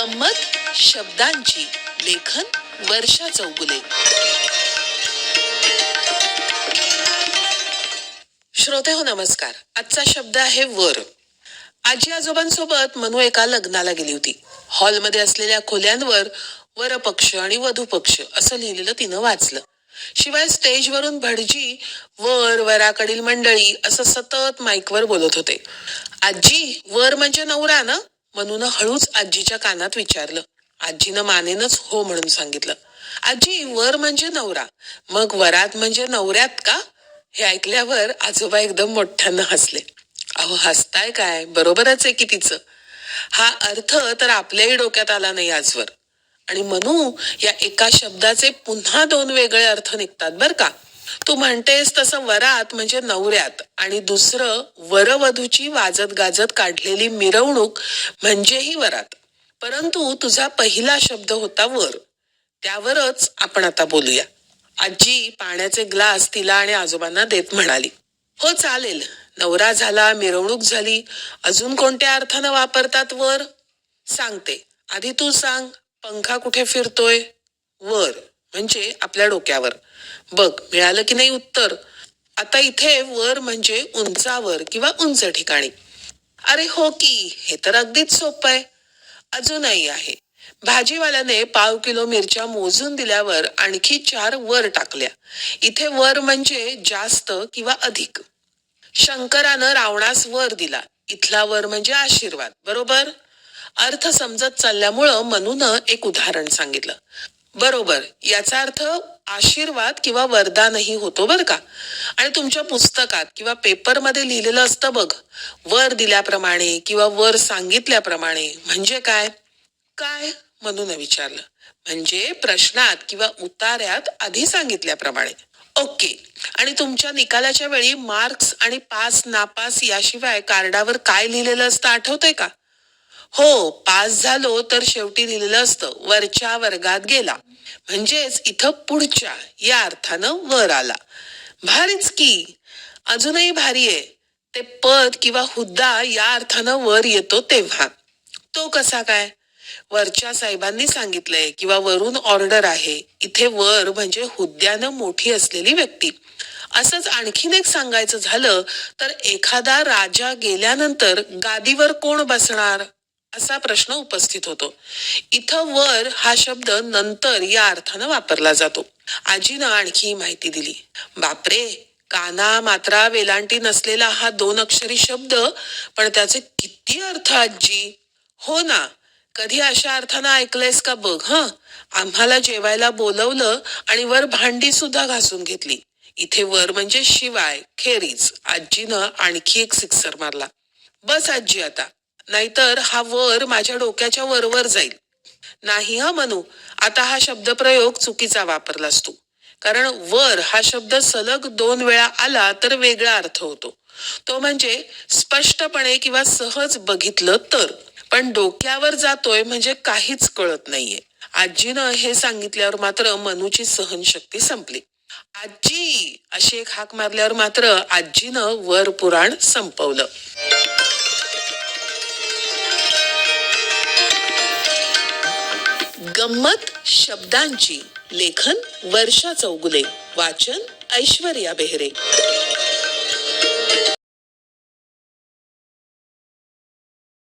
गंमत शब्दांची लेखन वर्षा चौगुले. श्रोते हो नमस्कार. आजचा शब्द आहे वर. आजी आजोबांसोबत मनू एका लग्नाला गेली होती. हॉलमध्ये असलेल्या खोल्यांवर वर पक्ष आणि वधू पक्ष असं लिहिलेलं तिनं वाचलं. शिवाय स्टेजवरून भटजी वर वराकडील मंडळी असं सतत माईकवर बोलत होते. आजी वर म्हणजे नवरा ना? मनूनं हळूच आजीच्या कानात विचारलं. आजीनं मानेनच हो म्हणून सांगितलं. आजी वर म्हणजे नवरा मग वरात म्हणजे नवऱ्यात का? हे ऐकल्यावर आजोबा एकदम मोठ्यानं हसले. अहो हसताय काय? बरोबरच आहे की तिचं? हा अर्थ तर आपल्याही डोक्यात आला नाही आजवर. आणि मनू या एका शब्दाचे पुन्हा दोन वेगळे अर्थ निघतात बर का? तू म्हणतेस तसं वरात म्हणजे नवऱ्यात. आणि दुसरं वरवधूची वाजत गाजत काढलेली मिरवणूक म्हणजेही वरात. परंतु तुझा पहिला शब्द होता वर. त्यावरच आपण आता बोलूया. आजी पाण्याचे ग्लास तिला आणि आजोबांना देत म्हणाली हो चालेल. नवरा झाला मिरवणूक झाली. अजून कोणत्या अर्थानं वापरतात वर? सांगते. आधी तू सांग पंखा कुठे फिरतोय? वर. म्हणजे आपल्या डोक्यावर. बघ मिळालं की नाही उत्तर? आता इथे वर म्हणजे उंचावर किंवा उंच ठिकाणी. अरे हो की हे तर अगदीच सोपं आहे. अजूनही आहे. भाजीवाल्याने पाव किलो मिरच्या मोजून दिल्यावर आणखी चार वर टाकल्या. इथे वर म्हणजे जास्त किंवा अधिक. शंकरानं रावणास वर दिला. इथला वर म्हणजे आशीर्वाद. बरोबर? अर्थ समजत चालल्यामुळं मनून एक उदाहरण सांगितलं. बरोबर. याचा अर्थ आशीर्वाद किंवा वरदानही होतो बर का. आणि तुमच्या पुस्तकात किंवा पेपरमध्ये लिहिलेलं असतं बघ वर दिल्याप्रमाणे किंवा वर सांगितल्याप्रमाणे. म्हणजे काय? काय? म्हणून विचारलं. म्हणजे प्रश्नात किंवा उतार्यात आधी सांगितल्याप्रमाणे. ओके. आणि तुमच्या निकालाच्या वेळी मार्क्स आणि पास नापास याशिवाय कार्डावर काय लिहिलेलं असतं आठवतंय का? हो पास झालो तर शेवटी लिहिलेलं असतं. वरच्या वर्गात गेला. म्हणजेच इथं पुढच्या या अर्थानं वर आला. भारीच की. अजूनही भारी आहे. ते पद किंवा हुद्दा या अर्थानं वर येतो तेव्हा. तो कसा काय? वरच्या साहेबांनी सांगितलंय किंवा वरून ऑर्डर आहे. इथे वर म्हणजे हुद्द्यानं मोठी असलेली व्यक्ती. असंच आणखीन एक सांगायचं झालं तर एखादा राजा गेल्यानंतर गादीवर कोण बसणार? असा प्रश्न उपस्थित होतो. इथं वर हा शब्द नंतर या अर्थानं वापरला जातो. आजीनं आणखी माहिती दिली. बापरे काना मात्रा वेलांटी नसलेला हा दोन अक्षरी शब्द पण त्याचे किती अर्थ आजी. हो ना कधी अशा अर्थानं ऐकलंयस का बघ हं? आम्हाला जेवायला बोलवलं आणि वर भांडी सुद्धा घासून घेतली. इथे वर म्हणजे शिवाय खेरीज. आजीनं आणखी एक सिक्सर मारला. बस आजी आता. नाहीतर हा वर माझ्या डोक्याच्या वरवर जाईल. नाही हा मनू. आता हा शब्दप्रयोग चुकीचा वापरलास तू. कारण वर हा शब्द सलग दोन वेळा आला तर वेगळा अर्थ होतो. तो म्हणजे स्पष्टपणे किंवा सहज बघितलं तर. पण डोक्यावर जातोय म्हणजे काहीच कळत नाहीये. आजीनं हे सांगितल्यावर मात्र मनूची सहनशक्ती संपली. आजी! अशी एक हाक मारल्यावर मात्र आजीनं वर पुराण संपवलं. गंमत शब्दांची लेखन वर्षा चौगुले वाचन ऐश्वर्या बेहरे.